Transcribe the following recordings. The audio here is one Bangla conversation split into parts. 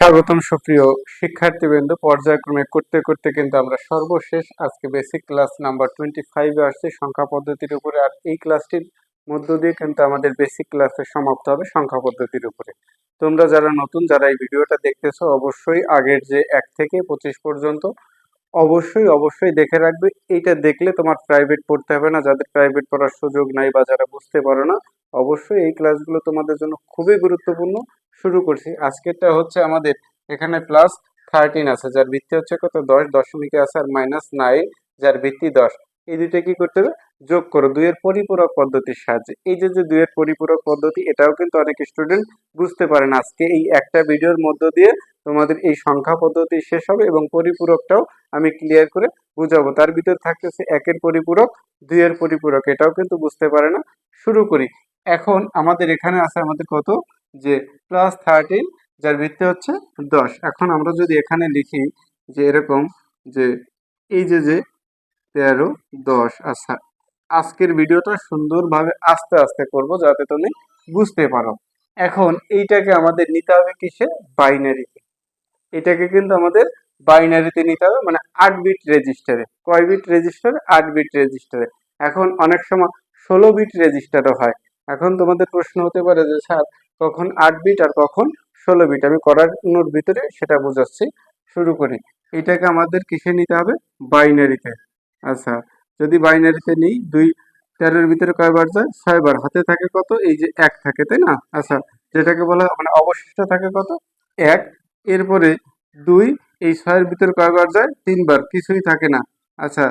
স্বাগতম সুপ্রিয় শিক্ষার্থীবৃন্দ। পর্যায়ক্রমে করতে করতে কিন্তু আমরা সর্বশেষ আজকে বেসিক ক্লাস নাম্বার টোয়েন্টি ফাইভে আসছি। সংখ্যা পদ্ধতির উপরে। আর এই ক্লাসটির মধ্য দিয়ে কিন্তু আমাদের বেসিক ক্লাসে সমাপ্ত হবে সংখ্যা পদ্ধতির উপরে। তোমরা যারা নতুন, যারা এই ভিডিওটা দেখতেছো, অবশ্যই আগের যে এক থেকে পঁচিশ পর্যন্ত, অবশ্যই অবশ্যই দেখে রাখবে। এইটা দেখলে তোমার প্রাইভেট পড়তে হবে না। যাদের প্রাইভেট পড়ার সুযোগ নাই বা যারা বুঝতে পারো না অবশ্যই এই ক্লাসগুলো তোমাদের জন্য খুবই গুরুত্বপূর্ণ। শুরু করছি। আজকেরটা হচ্ছে আমাদের এখানে প্লাস থার্টিন আছে, যার ভিত্তি হচ্ছে কত? দশ দশমিকে আছে আর মাইনাস নাইন যার ভিত্তি দশ। এই দুইটা কি করতে হবে? যোগ করো। দুইয়ের পরিপূরক পদ্ধতির সাহায্যে। এই যে যে দুইয়ের পরিপূরক পদ্ধতি, এটাও কিন্তু অনেক স্টুডেন্ট বুঝতে পারে না আজকে এই একটা ভিডিওর মধ্য দিয়ে তোমাদের এই সংখ্যা পদ্ধতি শেষ হবে এবং পরিপূরকটাও আমি ক্লিয়ার করে বুঝাবো। তার ভিতর থাকতেছে একের পরিপূরক, দুইয়ের পরিপূরক। এটাও কিন্তু বুঝতে পারে না। শুরু করি। এখন আমাদের এখানে আছে আমাদের কত? যে প্লাস থার্টিন যার ভিত্তি হচ্ছে দশ। এখন আমরা যদি এখানে লিখি যে এরকম যে এই যে যে তেরো, দশ আচ্ছা আজকের ভিডিওটা সুন্দরভাবে আস্তে আস্তে করব যাতে তুমি বুঝতে পারো। এখন এইটাকে আমাদের নিতে হবে কিসে? বাইনারিতে। এটাকে কিন্তু আমাদের বাইনারিতে নিতে হবে মানে আট বিট রেজিস্টারে কয় বিট রেজিস্টারে আট বিট রেজিস্টারে এখন অনেক সময় ষোলো বিট রেজিস্টারও হয়। এখন তোমাদের প্রশ্ন হতে পারে যে, স্যার, কখন আট বিট আর কখন ষোলো বিট? আমি করানোর ভিতরে সেটা বোঝাচ্ছি। শুরু করি। এটাকে আমাদের কিসে নিতে হবে? বাইনারিতে। আচ্ছা যদি বাইনারিতে নিই, দুই তেরোর ভিতরে কয়বার যায়? ছয়বার। হাতে থাকে কত? এই যে এক থাকে, তাই না? আচ্ছা যেটাকে বলা হয় মানে অবশিষ্ট থাকে কত? এক। এরপরে দুই, এই ছয়ের ভিতরে কয়বার যায়? তিনবার। কিছুই থাকে না। আচ্ছা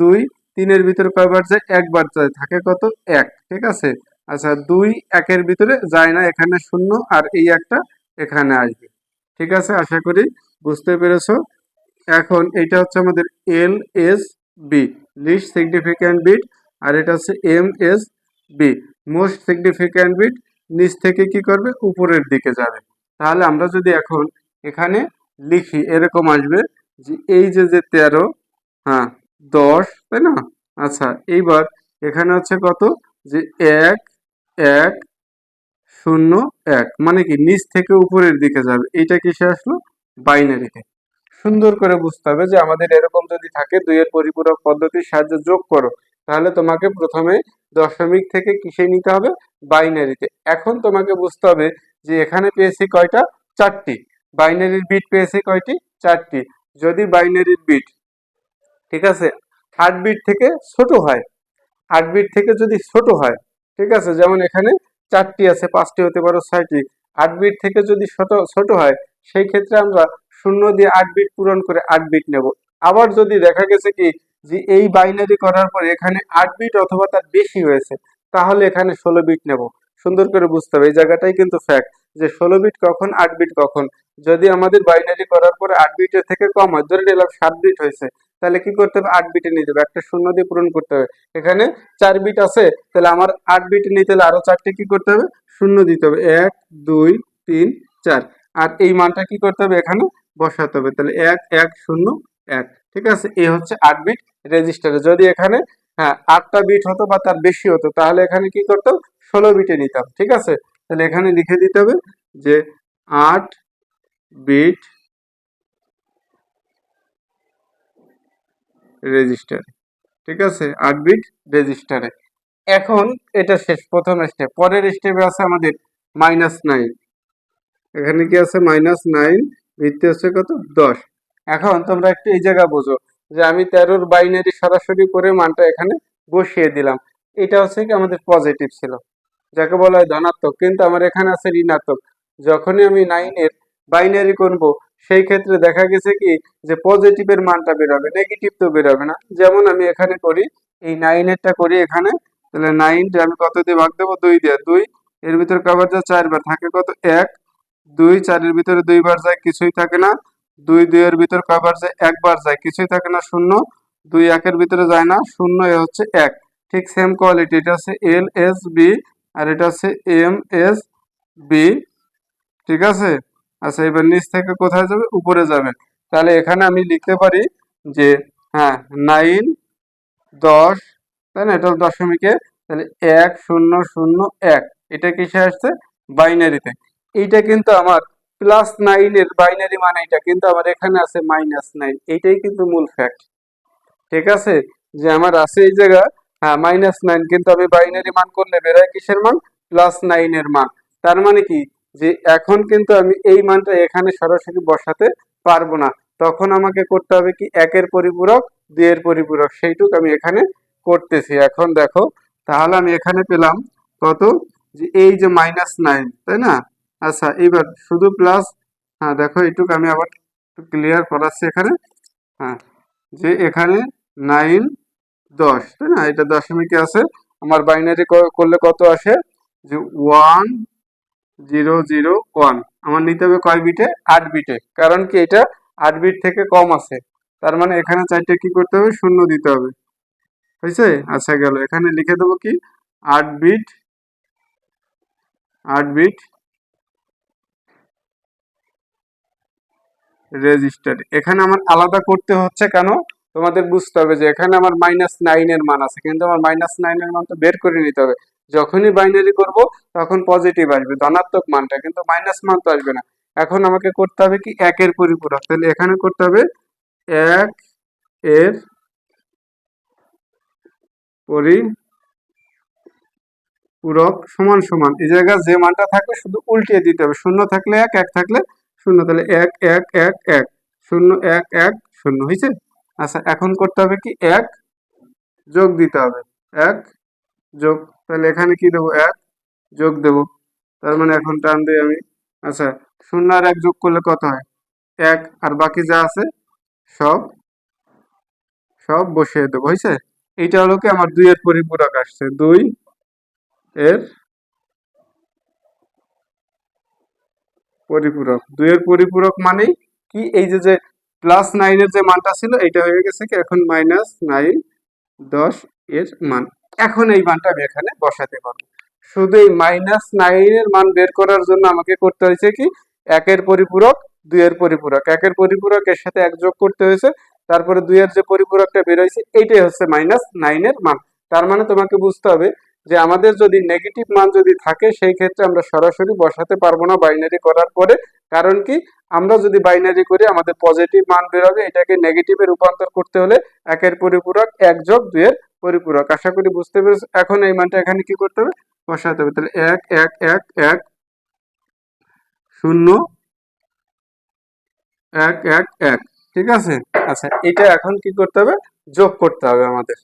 দুই, তিনের ভিতরে কয়বার যায়? একবার যায়। থাকে কত? এক। ঠিক আছে? আচ্ছা দুই একের ভিতরে যায় না, এখানে শূন্য আর এই একটা এখানে আসবে। ঠিক আছে? আশা করি বুঝতে পেরেছ। এখন এটা হচ্ছে আমাদের L S B least significant bit আর এটা হচ্ছে M S B. Most significant bit নিচ থেকে কি করবে? উপরের দিকে যাবে। তাহলে আমরা যদি এখন এখানে লিখি, এরকম আসবে যে এই যে যে তেরো হ্যাঁ দশ, তাই না? আচ্ছা এইবার এখানে হচ্ছে কত? যে এক এক, শূন্য, এক। মানে কি, নিচ থেকে উপরের দিকে যাবে। এইটা কিসে আসলো? বাইনারিতে সুন্দর করে বুঝতে হবে যে আমাদের এরকম যদি থাকে দুইয়ের পরিপূরক পদ্ধতির সাহায্যে যোগ করো, তাহলে তোমাকে প্রথমে দশমিক থেকে কিসে নিতে হবে? বাইনারিতে এখন তোমাকে বুঝতে হবে যে এখানে পেয়েছি কয়টা? চারটি। বাইনারির বিট পেয়েছি কয়টি? চারটি। যদি বাইনারির বিট, ঠিক আছে আট বিট থেকে ছোট হয় আট বিট থেকে যদি ছোট হয় ঠিক আছে? যেমন এখানে চারটি আছে, পাঁচটি হতে পারে ছয়টি। আট বিট থেকে যদি ছোট ছোট হয়, সেই ক্ষেত্রে আমরা শূন্য দিয়ে আট বিট পূরণ করে আট বিট নেব। আবার যদি দেখা গেছে কি, যে এই বাইনারি করার পরে এখানে আট বিট অথবা তার বেশি হয়েছে, তাহলে এখানে ষোলো বিট নেব। সুন্দর করে বুঝতে হবে, এই জায়গাটাই কিন্তু ফ্যাক্ট যে ষোলো বিট কখন, আট বিট কখন। যদি আমাদের বাইনারি করার পরে আট বিটের থেকে কম হয়, ধরে নিলাম সাত বিট হয়েছে তাহলে কি করতে হবে? আট বিটে নিতে হবে। একটা শূন্য দিয়ে পূরণ করতে হবে। এখানে চার বিট আছে, তাহলে আমার আট বিট নিতে হলে আরও চারটে কি করতে হবে? শূন্য দিতে হবে। এক, দুই, তিন, চার। আর এই মানটা কি করতে হবে? এখানে বসাতে হবে। তাহলে এক এক, শূন্য, এক। ঠিক আছে? এই হচ্ছে আট বিট রেজিস্টারে যদি এখানে হ্যাঁ আটটা বিট হতো বা তার বেশি হতো, তাহলে এখানে কি করতাম ষোলো বিটে নিতাম। ঠিক আছে? তাহলে এখানে লিখে দিতে হবে যে আট বিট রেজিস্টারে ঠিক আছে? আট বিট রেজিস্টারে এখন এটা শেষ, প্রথম স্টেপ পরের স্টেপে আছে আমাদের মাইনাস নাইন এখানে কি আছে? মাইনাস নাইন ভিত্তি হচ্ছে কত? দশ। এখন তোমরা একটু এই জায়গা বোঝো যে আমি তেরোর বাইনারি সরাসরি করে মানটা এখানে বসিয়ে দিলাম। এটা হচ্ছে কি আমাদের পজিটিভ ছিল। যাকে বলা হয় ধনাত্মক, কিন্তু আমার এখানে আছে ঋণাত্মক। যখনই আমি নাইনের বাইনারি করব। সেই ক্ষেত্রে দেখা গেছে কি যে পজিটিভের মানটা বেরোবে নেগেটিভ তো বেরোবে না। যেমন আমি এখানে করি, এই নাইনেরটা করি এখানে, তাহলে নাইন আমি কত দিয়ে ভাগ দেবো? দুই দিয়ে। দুই, এর ভিতরে কবার যায় চারবার থাকে কত? এক। দুই, চারের ভিতরে দুইবার যায়, কিছুই থাকে না। দুই, দুইয়ের ভিতরে কবার যায় একবার যায়, কিছুই থাকে না, শূন্য। দুই, একের ভিতরে যায় না, শূন্য, এ হচ্ছে এক। ঠিক সেম কোয়ালিটি এটা হচ্ছে এল এস বি আর এটা হচ্ছে এম এস বি ঠিক আছে? আচ্ছা এবার নিচ থেকে কোথায় যাবে? উপরে যাবে। তাহলে এখানে আমি লিখতে পারি যে হ্যাঁ নাইন দশ, তাই না? এটা দশমিকে। তাহলে এক, শূন্য শূন্য, এক। এটা কিসে আসছে? বাইনারিতে। এইটা কিন্তু আমার প্লাস নাইনের বাইনারি মান এটা কিন্তু আমার এখানে আছে মাইনাস নাইন এইটাই কিন্তু মূল ফ্যাক্ট ঠিক আছে? যে আমার আছে এই জায়গা হ্যাঁ মাইনাস নাইন কিন্তু আমি বাইনারি মান করলে বেরোয় কিসের মান? প্লাস নাইনের মান। তার মানে কি? যে এখন কিন্তু আমি এই মানটা এখানে সরাসরি বসাতে পারব না। তখন আমাকে করতে হবে কি একের পরিপূরক, দুইয়ের পরিপূরক, সেইটুক আমি এখানে করতেছি। এখন দেখো, তাহলে আমি এখানে পেলাম কত? যে এই যে মাইনাস নাইন তাই না? আচ্ছা এবার শুধু প্লাস হ্যাঁ দেখো এইটুক আমি আবার ক্লিয়ার করাচ্ছি এখানে। হ্যাঁ যে এখানে নাইন দশ, তাই না? এটা দশমিকে আছে। আমার বাইনারি করলে কত আসে? যে ওয়ান জিরো জিরো ওয়ান। আমার নিতে হবে কয় বিটে? আট বিটে। কারণ কি এটা আট বিট থেকে কম আছে। তার মানে এখানে চারটে কি করতে হবে? শূন্য দিতে হবে। হয়েছে? আচ্ছা গেল। এখানে লিখে দেবো কি? আট বিট আট বিট রেজিস্টার এখানে আমার আলাদা করতে হচ্ছে কেন? তোমাদের বুঝতে হবে যে এখানে আমার মাইনাস নাইনের মান আছে। কিন্তু আমার মাইনাস নাইনের মান তো বের করে নিতে হবে। যখনই বাইনারি করব, তখন পজিটিভ আসবে। ধনাত্মক মানটা, কিন্তু মাইনাস মান তো আসবে না। এখন আমাকে করতে হবে কি একের পরিপূরক। তাহলে এখানে করতে হবে এক এর পরিপূরক সমান সমান। এই জায়গায় যে মানটা থাকবে, শুধু উল্টিয়ে দিতে হবে। শূন্য থাকলে এক এক থাকলে শূন্য। তাহলে এক এক এক এক। শূন্য, এক এক, শূন্য। হয়েছে আচ্ছা এখন করতে হবে কি এক যোগ দিতে হবে। এক যোগ তাহলে এখানে কি দেবো? এক যোগ দেব। তার মানে এখন টান দিই আমি। আচ্ছা শূন্য আর এক যোগ করলে কত হয়? এক। আর বাকি যা আছে, সব সব বসিয়ে দেবো। হয়েছে? এইটা হলো কি আমার দুইয়ের পরিপূরক আসছে। দুই এর পরিপূরক। দুইয়ের পরিপূরক মানেই কি? এই যে যে প্লাস নাইনের যে মানটা ছিল এটা হয়ে গেছে কি? এখন মাইনাস নাইন দশ এর মান। এখন এই মানটা আমি এখানে বসাতে পারব। শুধু এই মাইনাস নাইনের মান বের করার জন্য আমাকে করতে হয়েছে কি? একের পরিপূরক, দুইয়ের পরিপূরক। একের পরিপূরক এর সাথে এক যোগ করতে হয়েছে, তারপরে দুইয়ের যে পরিপূরকটা বের হয়েছে, এইটাই হচ্ছে মাইনাস নাইনের মান। তার মানে তোমাকে বুঝতে হবে যে আমাদের যদি নেগেটিভ মান যদি থাকে, সেই ক্ষেত্রে আমরা সরাসরি বসাতে পারব না বাইনারি করার পরে। কারণ কি? আমরা যদি বাইনারি করি, আমাদের পজিটিভ মান বেরোবে এটাকে নেগেটিভে রূপান্তর করতে হলে একের পরিপূরক এক যোগ দুইয়ের পরিপূরক। আশা করি বুঝতে পেরেছ এখন এই মানটা এখানে কি করতে হবে? বসাতে হবে। তাহলে এক এক এক এক, শূন্য, এক এক এক। ঠিক আছে? আচ্ছা এটা এখন কি করতে হবে? যোগ করতে হবে আমাদের।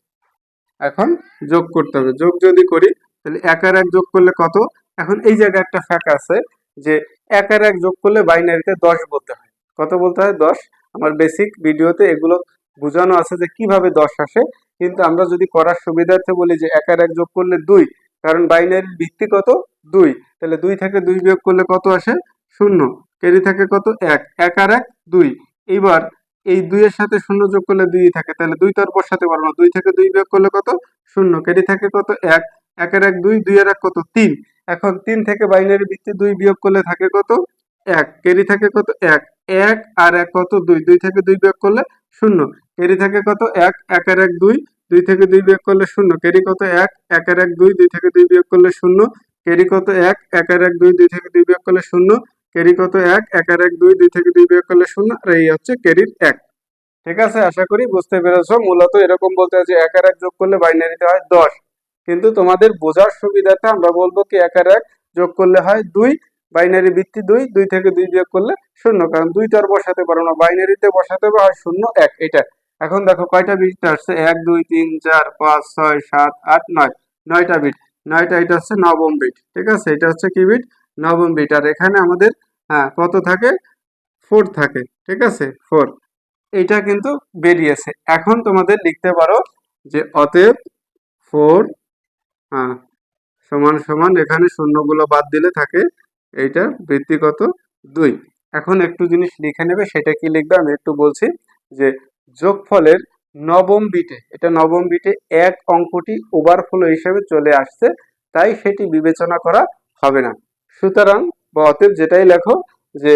এখন যোগ করতে হবে। যোগ যদি করি, তাহলে এক আর এক যোগ করলে কত? এখন এই জায়গায় একটা ফ্যাক আছে যে এক আর এক যোগ করলে বাইনারিতে দশ বলতে হয়। কত বলতে হয়? দশ। আমার বেসিক ভিডিওতে এগুলো বোঝানো আছে যে কীভাবে দশ আসে। কিন্তু আমরা যদি করার সুবিধার্থে বলি যে এক আর এক যোগ করলে দুই, কারণ বাইনারির ভিত্তি কত? দুই। তাহলে দুই থেকে দুই বিয়োগ করলে কত আসে? শূন্য। কেরি থাকে কত? এক। এক আর এক, দুই। এইবার এই দুইয়ের সাথে শূন্য যোগ করলে দুই থাকে, তাহলে দুই তো আর বসাতে পারব না দুই থেকে দুই বিয়োগ করলে কত? শূন্য। কেরি থাকে কত? এক। একের এক, দুই। দুই এর এক কত? তিন। এখন তিন থেকে বাইনারি ভিত্তি দুই বিয়োগ করলে থাকে কত? এক। কেরি থাকে কত? এক। এক আর এক কত? দুই। দুই থেকে দুই বিয়োগ করলে শূন্য। কেরি থাকে কত? এক। একের এক, দুই। দুই থেকে দুই বিয়োগ করলে শূন্য কেরি কত এক? একের এক দুই দুই থেকে দুই বিয়োগ করলে শূন্য কেরি কত এক? একের এক দুই দুই থেকে দুই বিয়োগ করলে শূন্য কেরি কত এক? একের এক দুই দুই থেকে দুই বিয়োগ করলে শূন্য, আর এই হচ্ছে কেরির এক। ঠিক আছে? আশা করি বুঝতে পেরেছ। মূলত এরকম বলতে যে এক আর এক যোগ করলে বাইনারিতে হয় দশ। কিন্তু তোমাদের বোঝার সুবিধাটা আমরা বলব কি এক আর এক যোগ করলে হয় দুই, বাইনারি ভিত্তি দুই দুই থেকে দুই বিয়োগ করলে শূন্য। কারণ দুই তো আর বসাতে পারো না। বাইনারিতে বসাতে হবে হয় শূন্য, এক। এটা এখন দেখো কয়টা বিট আসছে? এক, দুই, তিন, চার, পাঁচ, ছয়, সাত, আট, নয়। নয়টা বিট নয়টা এটা হচ্ছে নবম বিট ঠিক আছে? এটা হচ্ছে কি বিট নবম বিট আর এখানে আমাদের হ্যাঁ কত থাকে? ফোর থাকে, ঠিক আছে? ফোর এটা কিন্তু বেরিয়েছে। এখন তোমাদের লিখতে পারো যে অতএব ফোর হ্যাঁ সমান সমান এখানে শূন্যগুলো বাদ দিলে থাকে, এইটা বৃত্তিগত দুই। এখন একটু জিনিস লিখে নেবে, সেটা কি লিখবে? আমি একটু বলছি যে যোগফলের নবম বিটে, এটা নবম বিটে এক অঙ্কটি ওভারফ্লো হিসেবে চলে আসছে, তাই সেটি বিবেচনা করা হবে না। সুতরাং বা অতএব যেটাই লেখো যে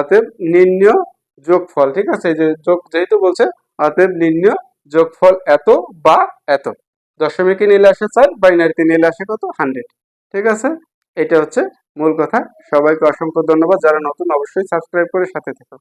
অতএব নির্ণয় যোগফল, ঠিক আছে? যে যোগ যেহেতু বলছে, অতএব নির্ণয় যোগফল এত বা এত। দশমিকে নিলে আসে চার, বাইনারিতে নিলে আসে কত? হান্ড্রেড। ঠিক আছে? এটা হচ্ছে মূল কথা। সবাইকে অসংখ্য ধন্যবাদ। যারা নতুন, অবশ্যই সাবস্ক্রাইব করে সাথে থেকো।